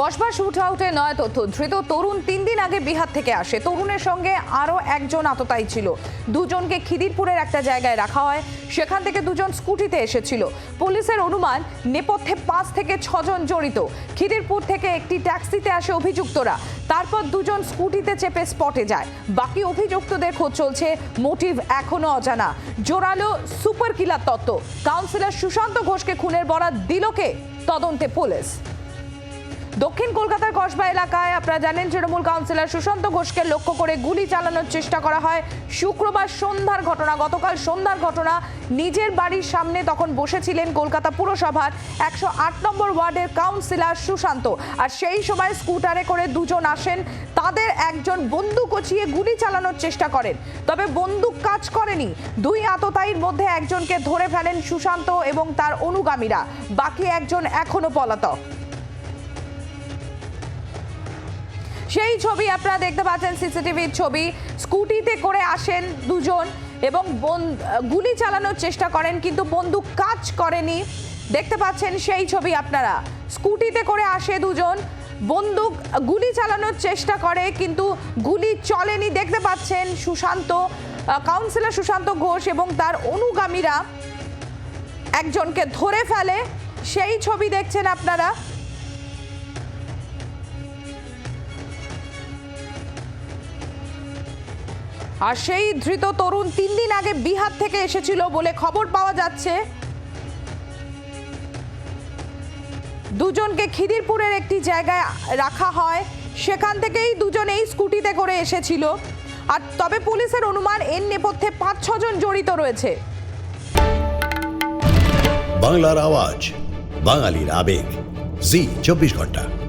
Kasba shoot আউটে নয় তথ্য। ধৃত তরুণ তিন দিন আগে বিহার থেকে আসে। তরুণের সঙ্গে আরও একজন আততায়ী ছিল। দুজনকে খিদিরপুরের একটা জায়গায় রাখা হয়। সেখান থেকে দুজন স্কুটিতে এসেছিল। পুলিশের অনুমান, নেপথ্যে পাঁচ থেকে ছজন জড়িত। খিদিরপুর থেকে একটি ট্যাক্সিতে আসে অভিযুক্তরা। তারপর দুজন স্কুটিতে চেপে স্পটে যায়। বাকি অভিযুক্তদের খোঁজ চলছে মোটিভ এখনও অজানা। জোরালো সুপার কিলার তত্ত্ব। কাউন্সিলর সুশান্ত ঘোষকে খুনের বরাত দিল কে? তদন্তে পুলিশ। দক্ষিণ কলকাতার কসবা এলাকায় আপনারা জানেন, তৃণমূল কাউন্সিলর সুশান্ত ঘোষকে লক্ষ্য করে গুলি চালানোর চেষ্টা করা হয়। শুক্রবার সন্ধ্যার ঘটনা, গতকাল সন্ধ্যার ঘটনা, নিজের বাড়ির সামনে তখন বসেছিলেন কলকাতা পুরসভার একশো আট নম্বর ওয়ার্ডের কাউন্সিলর সুশান্ত। আর সেই সময় স্কুটারে করে দুজন আসেন, তাদের একজন বন্দুক কচিয়ে গুলি চালানোর চেষ্টা করেন। তবে বন্দুক কাজ করেনি, দুই আততায়ীর মধ্যে একজনকে ধরে ফেলেন সুশান্ত এবং তার অনুগামীরা, বাকি একজন এখনও পলাতক। সেই ছবি আপনারা দেখতে পাচ্ছেন সিসিটিভির ছবি। স্কুটিতে করে আসেন দুজন এবং গুলি চালানোর চেষ্টা করেন, কিন্তু বন্দুক কাজ করেনি। দেখতে পাচ্ছেন সেই ছবি আপনারা। স্কুটিতে করে আসে দুজন, বন্দুক গুলি চালানোর চেষ্টা করে, কিন্তু গুলি চলেনি। দেখতে পাচ্ছেন সুশান্ত কাউন্সিলর সুশান্ত ঘোষ এবং তার অনুগামীরা একজনকে ধরে ফেলে। সেই ছবি দেখছেন আপনারা। আর সেই ধৃত তরুণ তিন দিন আগে বিহার থেকে এসেছিল বলে খবর পাওয়া যাচ্ছে। দুজনকে খিদিরপুরের একটি জায়গায় রাখা হয়। সেখান থেকেই দুজন এই স্কুটিতে করে এসেছিল। আর তবে পুলিশের অনুমান, এর নেপথ্যে পাঁচ ছজন জড়িত রয়েছে। বাংলার আওয়াজ, বাঙালির আবেগ। জি, চব্বিশ ঘণ্টা।